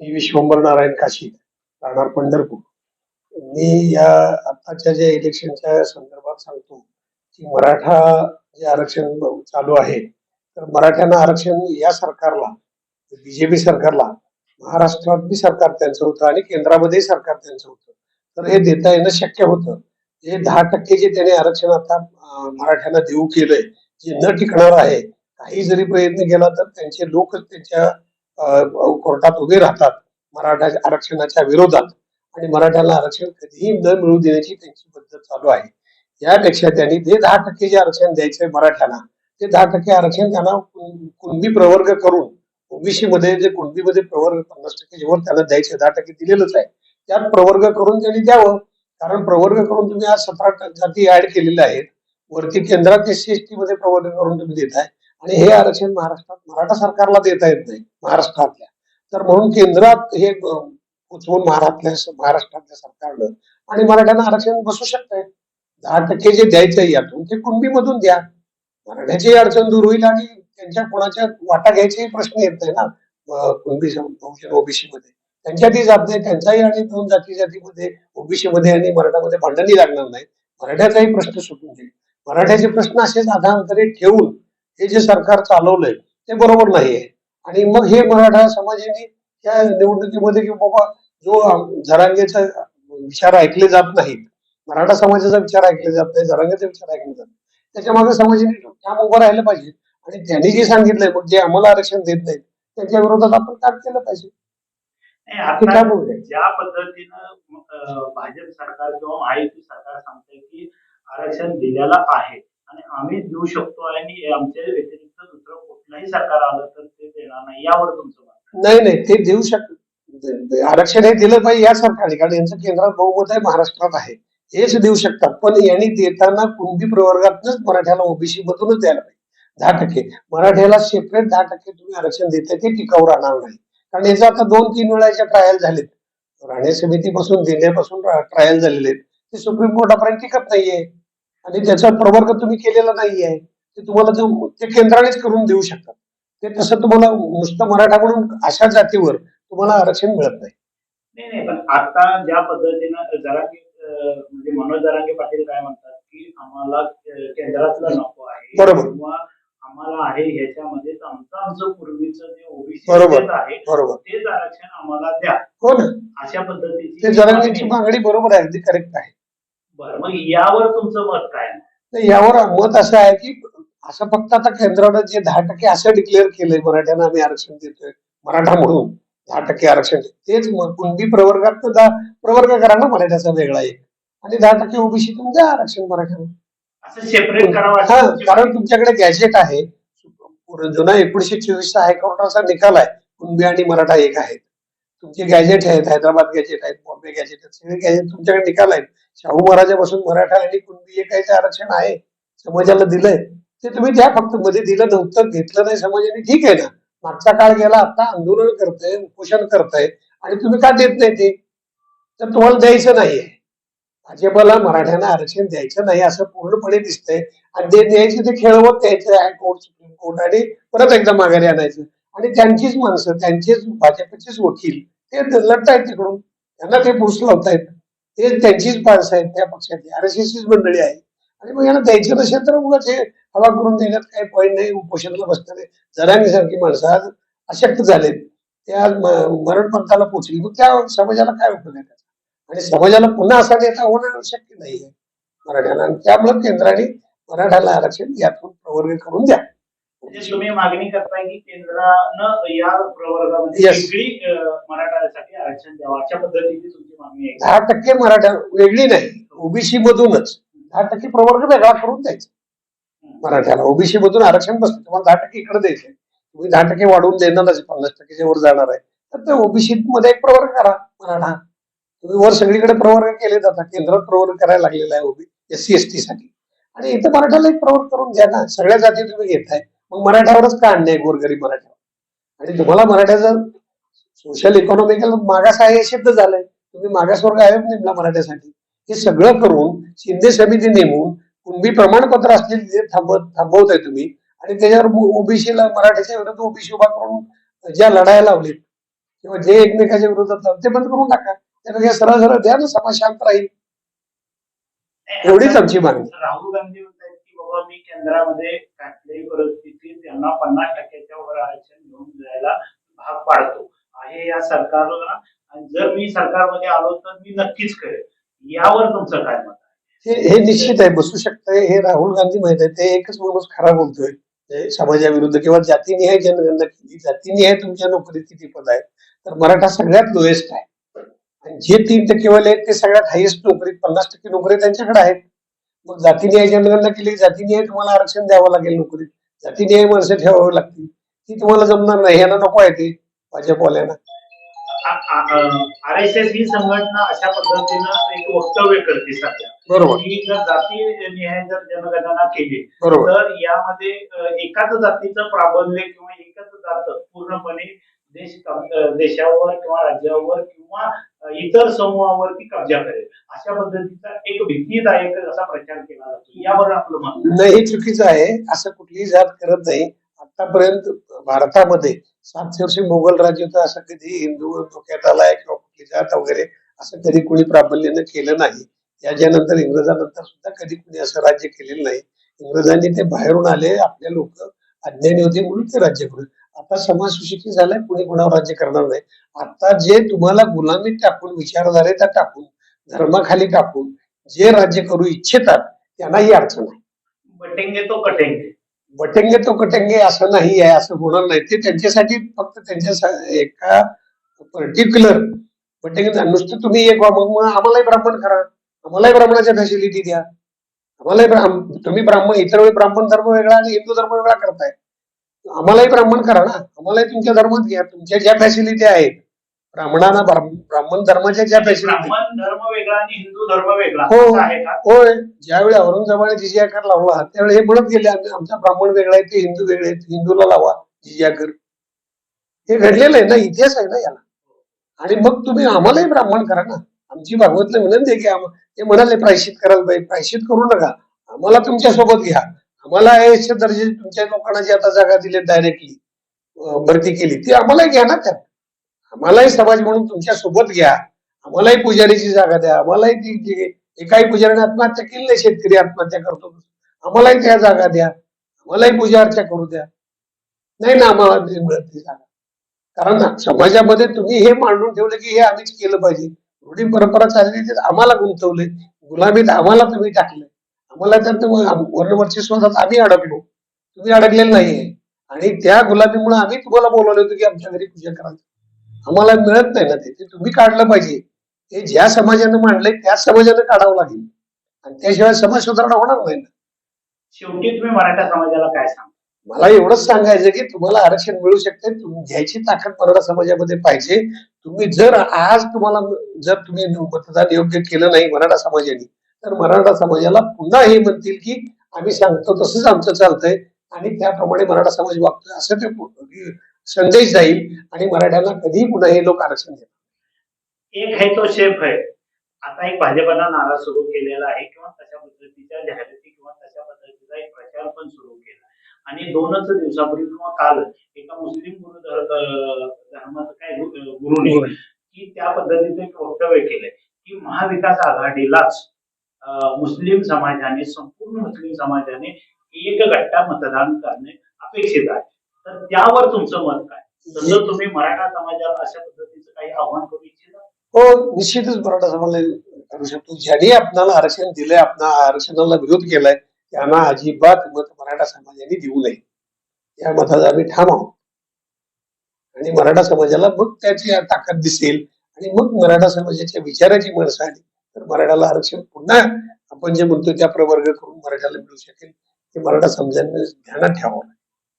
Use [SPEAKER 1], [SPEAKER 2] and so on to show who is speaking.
[SPEAKER 1] मी विश्वंभर नारायण काशी राहणार पंढरपूर. मी या आताच्या ज्या इलेक्शनच्या संदर्भात सांगतो की मराठा जे आरक्षण चालू आहे तर मराठ्यांना आरक्षण या सरकारला बीजेपी सरकारला महाराष्ट्रात बी सरकार त्यांचं होतं आणि केंद्रामध्येही सरकार त्यांचं होतं. तर हे देता येणं शक्य होतं. हे दहा टक्के जे त्याने आरक्षण आता मराठ्यांना देऊ केलंय जे न टिकणार आहे काही जरी प्रयत्न केला तर त्यांचे लोक त्यांच्या कोर्टात उभे राहतात मराठा आरक्षणाच्या विरोधात. आणि मराठ्याला आरक्षण कधीही न मिळू देण्याची त्यांची पद्धत चालू आहे. यापेक्षा त्यांनी ते दहा टक्के जे आरक्षण द्यायचंय मराठ्यांना ते दहा टक्के आरक्षण त्यांना कुणबी प्रवर्ग करून ओबीसी मध्ये जे कुणबीमध्ये प्रवर्ग पन्नास टक्के जेव्हा त्यांना द्यायचे दहा टक्के दिलेलंच आहे. त्यात प्रवर्ग करून त्यांनी द्यावं. कारण प्रवर्ग करून तुम्ही आज सतरा जाती ऍड केलेल्या आहेत. वरती केंद्रात एस सी एस टी मध्ये प्रवर्ग करून तुम्ही देत आहे आणि हे आरक्षण महाराष्ट्रात मराठा सरकारला देता येत नाही महाराष्ट्रातल्या. तर म्हणून केंद्रात हे उचवून महाराष्ट्रातल्या महाराष्ट्रातल्या सरकारनं आणि मराठ्यांना आरक्षण बसू शकतंय. दहा टक्के जे द्यायचं यातून ते कुणबीमधून द्या. मराठ्याची अडचण दूर होईल आणि त्यांच्या कोणाच्या वाटा घ्यायचाही प्रश्न येत नाही ना. कुणबी बहुजन ओबीसी मध्ये त्यांच्यातही जात नाही त्यांचाही आणि दोन जाती जातीमध्ये ओबीसी मध्ये आणि मराठामध्ये भांडणही लागणार नाही मराठ्याचाही प्रश्न सुटून जाईल. मराठ्याचे प्रश्न असेच आधारांतरे ठेवून हे जे सरकार चालवलंय ते बरोबर नाहीये आणि मग हे मराठा समाजाने त्या निवडणुकीमध्ये की बाबा जो जरांगेचा विचार ऐकले जात नाहीत मराठा समाजाचा विचार ऐकले जात नाही जरांगेचा विचार ऐकले जात नाही. त्याच्यामागे समाजाने ठाम उभं राहिलं पाहिजे आणि त्यांनी जे सांगितलंय मग जे आम्हाला आरक्षण देत नाहीत त्यांच्या विरोधात आपण काम केलं पाहिजे?
[SPEAKER 2] ज्या पद्धतीनं भाजप सरकार किंवा महायुती सरकार सांगतंय की आरक्षण दिलेलं आहे आणि आम्ही देऊ शकतो आणि आमच्या व्यतिरिक्त दुसरं कुठलंही सरकार आलं तर ते देणार नाही यावर तुमचं मत
[SPEAKER 1] नाही नाही ते देऊ शक म्हणजे आरक्षण हे दिलं पाहिजे या सरकारने कारण यांचं केंद्रात बहुमत आहे महाराष्ट्रात आहे. हेच देऊ शकतात पण यांनी देताना कुणबी प्रवर्गातूनच मराठ्याला ओबीसी मधूनच द्यायला पाहिजे. दहा टक्के. मराठ्याला सेपरेट दहा टक्के तुम्ही आरक्षण देता ते टिकाऊ राहणार नाही. कारण याचं आता दोन तीन वेळाच्या ट्रायल झालेत. राणे समितीपासून देण्यापासून ट्रायल झालेले आहेत. ते सुप्रीम कोर्टापर्यंत टिकत नाहीये. आणि त्याचा प्रवर्ग तुम्ही केलेला नाहीये ते तुम्हाला जो- ते केंद्रानेच करून देऊ शकतात. ते तसं तुम्हाला नुसतं मराठा म्हणून अशा जातीवर तुम्हाला आरक्षण मिळत नाही.
[SPEAKER 2] नाही नाही पण आता ज्या पद्धतीनं जरांगे म्हणजे मनोज जरांगे पाटील काय म्हणतात की आम्हाला केंद्रातलं नको आहे
[SPEAKER 1] बरोबर.
[SPEAKER 2] किंवा आम्हाला आहे ह्याच्यामध्ये आमचं आमचं पूर्वीचं जे ओबीसी. आहे तेच आरक्षण आम्हाला द्या.
[SPEAKER 1] हो ना.
[SPEAKER 2] अशा पद्धतीची
[SPEAKER 1] जरांगीची मागणी बरोबर आहे अगदी करेक्ट आहे.
[SPEAKER 2] बरं मग यावर तुमचं मत काय?
[SPEAKER 1] तर यावर मत असं आहे की असं फक्त आता केंद्रानं जे दहा टक्के असं डिक्लेअर केलंय मराठ्यांना आम्ही आरक्षण देतोय मराठा म्हणून दहा टक्के आरक्षण तेच कुणबी प्रवर्गात दहा प्रवर्ग करा ना मराठ्याचा वेगळा एक. आणि दहा टक्के ओबीसी तुम द्या आरक्षण मराठ्यांना.
[SPEAKER 2] असं सेपरेट करावं
[SPEAKER 1] हा कारण. तुमच्याकडे गॅजेट आहे. जुना एकोणीशे चोवीसचा हायकोर्टाचा निकाल आहे. कुणबी आणि मराठा एक आहेत. तुमचे गॅजेट आहेत हैदराबाद गॅजेट आहेत बॉम्बे गॅजेट आहेत सगळे गॅजेट तुमच्याकडे निकाल आहेत. शाहू महाराजापासून मराठा आणि कुणबी एकाचं आरक्षण आहे समाजाला दिलंय ते तुम्ही द्या. फक्त मध्ये दिलं नव्हतं घेतलं नाही समाजाने ठीक आहे ना. मागचा काळ गेला आता आंदोलन करतंय उपोषण करताय आणि तुम्ही का देत नाही ते? तर तुम्हाला द्यायचं नाहीये. भाजपाला मराठ्यांना आरक्षण द्यायचं नाही असं पूर्णपणे दिसतंय. आणि जे द्यायचे ते खेळवत द्यायचं हायकोर्ट सुप्रीम कोर्ट आणि परत एकदा माघारी आणायचं. आणि त्यांचीच माणसं त्यांचेच भाजपचेच वकील ते लढतायत तिकडून. त्यांना ते पुरुष लावतायत. हे त्यांचीच माणसं आहेत त्या पक्षाची आर एस एसचीच मंडळी आहे. आणि मग यांना द्यायचं नसेल तर उगाच हे हवा करून देण्यात काही पॉईंट नाही उपोषणाला बसणारे जरांगीसारखी माणसं आज अशक्त झालेत. ते आज मरण पंथाला पोचली. मग त्या समाजाला काय उपयोग आहे त्याचा? आणि समाजाला पुन्हा असा नेता होणं शक्य नाहीये मराठ्याला आणि त्यामुळे केंद्राने मराठ्याला आरक्षण यातून प्रवर्ग करून द्या.
[SPEAKER 2] म्हणजे तुम्ही मागणी करताय की केंद्रानं या प्रवर्गामध्ये
[SPEAKER 1] Yes.
[SPEAKER 2] वेगळी अं, मराठासाठी आरक्षण द्यावं. अशा पद्धतीची तुमची मागणी आहे.
[SPEAKER 1] दहा टक्के मराठा वेगळी नाही. ओबीसी मधूनच दहा टक्के प्रवर्ग वेगळा करून द्यायचा. मराठ्याला ओबीसी मधून आरक्षण बसतं तुम्हाला दहा टक्के इकडे द्यायचे तुम्ही दहा टक्के वाढवून देणारच पन्नास टक्केच्या वर जाणार आहे. तर ते ओबीसी मध्ये एक प्रवर्ग करा मराठा. तुम्ही वर सगळीकडे प्रवर्ग केले जातात केंद्रात प्रवर्ग करायला लागलेला आहे O B S C S T साठी आणि इथं मराठ्याला एक प्रवर्ग करून द्या ना. सगळ्या जाती तुम्ही घेताय. मग मराठ्यावरच का अन्याय गोरगरीब मराठ्यावर? आणि तुम्हाला मराठ्याचं सोशल इकॉनॉमिकल मागास आहे हे सिद्ध झालंय. तुम्ही मागासवर्ग आयोग नेमला मराठ्यासाठी. हे सगळं करून शिंदे समिती नेमून कुणबी प्रमाणपत्र असलेली जे थांबवत थांबवताय तुम्ही. आणि त्याच्यावर ओबीसीला मराठीच्या विरुद्ध ओबीसी उभा करून ज्या लढाया लावलीत किंवा जे एकमेकाच्या विरोधात लावतात, ते बंद करून टाका. त्यापेक्षा सरळ सरळ द्या ना समाज शांत राहील. एवढीच आमची मागणी.
[SPEAKER 2] राहुल गांधी मी केंद्रामध्ये कुठल्याही परिस्थितीत त्यांना पन्नास टक्क्याच्या वर आरक्षण घेऊन जायला भाग पाडतो. आहे या सरकारला आणि जर मी सरकारमध्ये आलो तर मी नक्कीच करेल. यावर तुमचं काय मत आहे?
[SPEAKER 1] हे हे निश्चित आहे. बसू शकतंय. हे राहुल गांधी माहीत आहे ते एकच माणूस खरा बोलतोय. समाजाविरुद्ध किंवा जातीनिहाय जनगणना केली जातीनिहाय तुमच्या नोकरीत किती पद आहेत तर मराठा सगळ्यात लोएस्ट आहे. आणि जे तीन टक्केवाले आहेत ते सगळ्यात हायेस्ट नोकरीत पन्नास टक्के नोकरी त्यांच्याकडे आहेत. मग जातीनिहाय जनगणना केली जातीनिहाय तुम्हाला आरक्षण द्यावं लागेल नोकरीत. जातीनिहाय माणसं ठेवावी लागतील. ती तुम्हाला जमणार नाही यांना नको आहे ते भाजपवाल्यांना.
[SPEAKER 2] आर एस एस ही संघटना अशा पद्धतीनं एक वक्तव्य करते सध्या.
[SPEAKER 1] बरोबर.
[SPEAKER 2] की जर जाती निहाय जर जनगणना केली तर यामध्ये एकाच जातीचं प्राबल्य किंवा एकच जात पूर्णपणे देश देशावर किंवा राज्यावर किंवा इतर समूहावरती कब्जा करेल. अशा पद्धतीचा एक भीतीदायक असा प्रचार केला जातो. यावर आपलं मत
[SPEAKER 1] नाही हे चुकीचं आहे. असं कुठलीही जात करत नाही. आतापर्यंत भारतामध्ये सातशे वर्षी मोगल राज्य होतं. असं कधी हिंदू डोक्यात आलाय किंवा कुठली जात वगैरे असं कधी कोणी प्राबल्यानं केलं नाही. याच्यानंतर इंग्रजानंतर सुद्धा कधी कोणी असं राज्य केलेलं नाही. इंग्रजांनी ते बाहेरून आले. आपले लोक अज्ञानी होते म्हणून ते राज्य करू आता समाज सुशिक्षित झालाय कोणी कोणावर राज्य करणार नाही. आता जे तुम्हाला गुलामीत टाकून विचारधारेत टाकून धर्माखाली टाकून जे राज्य करू इच्छितात त्यांना ही अडचण आहे.
[SPEAKER 2] बटेंगे तो कटेंगे.
[SPEAKER 1] बटेंगे तो कटेंगे असं नाही आहे असं होणार नाही. ते त्यांच्यासाठी फक्त त्यांच्या एका पर्टिक्युलर बटेंगे नुसतं तुम्ही एक मग मग आम्हालाही ब्राह्मण करा. आम्हालाही ब्राह्मणाच्या फॅसिलिटी द्या. आम्हालाही तुम्ही ब्राह्मण इतर वेळी ब्राह्मण धर्म वेगळा आणि हिंदू धर्म वेगळा करताय. आम्हालाही ब्राह्मण करा ना. आम्हालाही तुमच्या धर्मात घ्या. तुमच्या ज्या फॅसिलिटी आहेत ब्राह्मणांना ब्राह्म- ब्राह्मण धर्माच्या ज्या फॅसिलिटी
[SPEAKER 2] ब्राह्मण धर्म वेगळा आणि हिंदू धर्म वेगळा.
[SPEAKER 1] हो.
[SPEAKER 2] असं आहे का?
[SPEAKER 1] होय. ज्यावेळी औरंगजेबाने जिजिया कर लावला त्यावेळी हे म्हणत गेले. आम- आमचा ब्राह्मण वेगळा आहे ते हिंदू वेगळे आहेत हिंदूला लावा कर हे घडलेलं आहे ना इतिहास आहे ना याला. आणि मग तुम्ही आम्हालाही ब्राह्मण करा ना. आमची भागवतला विनंती आहे की आम- ते म्हणाले प्रायश्चित करायला पाहिजे. प्रायश्चित करू नका. आम्हाला तुमच्यासोबत घ्या. आम्हाला ऐंशी दर्जे तुमच्या लोकांना जी आता जागा दिली डायरेक्टली भरती केली ती आम्हालाही घ्या ना त्यात आम्हालाही समाज म्हणून तुमच्यासोबत घ्या. आम्हालाही पुजारीची जागा द्या. आम्हालाही ती एकाही पुजारीने आत्महत्या केली नाही शेतकरी आत्महत्या करतो. आम्हालाही त्या जागा द्या. आम्हालाही पूजा अर्चा करू द्या. नाही ना आम्हाला मिळत ती जागा. कारण समाजामध्ये तुम्ही हे मांडून ठेवलं की हे आम्हीच केलं पाहिजे. रूढी परंपरा चालली आम्हाला गुंतवले. गुलामीत आम्हाला तुम्ही टाकलं. आम्हाला तर वर्णवरची स्वतः आम्ही अडकलो. तुम्ही अडकलेलं नाहीये. आणि त्या गुलामीमुळे आम्ही तुम्हाला बोलवलं होतं की आमच्या घरी पूजा करायचं आम्हाला मिळत नाही ना ते. ते तुम्ही काढलं पाहिजे. हे ज्या समाजानं मांडलंय त्याच समाजानं काढावं लागेल. आणि त्याशिवाय समाज सुधारणा होणार नाही ना.
[SPEAKER 2] शेवटी तुम्ही मराठा समाजाला काय सांगा?
[SPEAKER 1] मला एवढंच सांगायचं की तुम्हाला आरक्षण मिळू शकते. घ्यायची ताकद मराठा समाजामध्ये पाहिजे. तुम्ही जर आज तुम्हाला जर तुम्ही मतदान योग्य केलं नाही मराठा समाजाने तर मराठा समाजाला पुन्हा हे म्हणतील की आम्ही सांगतो तसंच आमचं चालतंय. आणि त्याप्रमाणे मराठा समाज वागतोय असं ते संदेश जाईल. आणि मराठ्याला कधीही पुन्हा हे लोक आरक्षण देणार.
[SPEAKER 2] एक है तो शेफ है आता एक भाजपनं नारा सुरू केलेला आहे किंवा तशा पद्धतीच्या जाहिराती किंवा तशा पद्धतीचा एक प्रचार पण सुरू केला. आणि दोनच दिवसापूर्वी किंवा काल एका मुस्लिम गुरु धर्माचं काय गुरुने. की त्या पद्धतीचं एक वक्तव्य केलंय की महाविकास आघाडीलाच मुस्लिम समाजाने संपूर्ण मुस्लिम समाजाने एक गट्टा मतदान करणे अपेक्षित आहे. तर त्यावर तुमचं मत काय? जसं तुम्ही मराठा समाजाला अशा पद्धतीचं काही आव्हान करू इच्छिता?
[SPEAKER 1] हो निश्चितच मराठा समाजाला करू शकतो. ज्यांनी आपल्याला आरक्षण दिलंय आपला आरक्षणाला विरोध केलाय त्यांना अजिबात मत मराठा समाजाने देऊ नये. या मताचा आम्ही ठाम आहोत. आणि मराठा समाजाला मग त्याची ताकद दिसेल आणि मग मराठा समाजाच्या विचाराची माणसं आली तर मराठाला आरक्षण पुन्हा आपण जे म्हणतो त्या प्रवर्ग करून मराठाला मिळू शकेल. हे मराठा समजायला ध्यानात ठेवावं.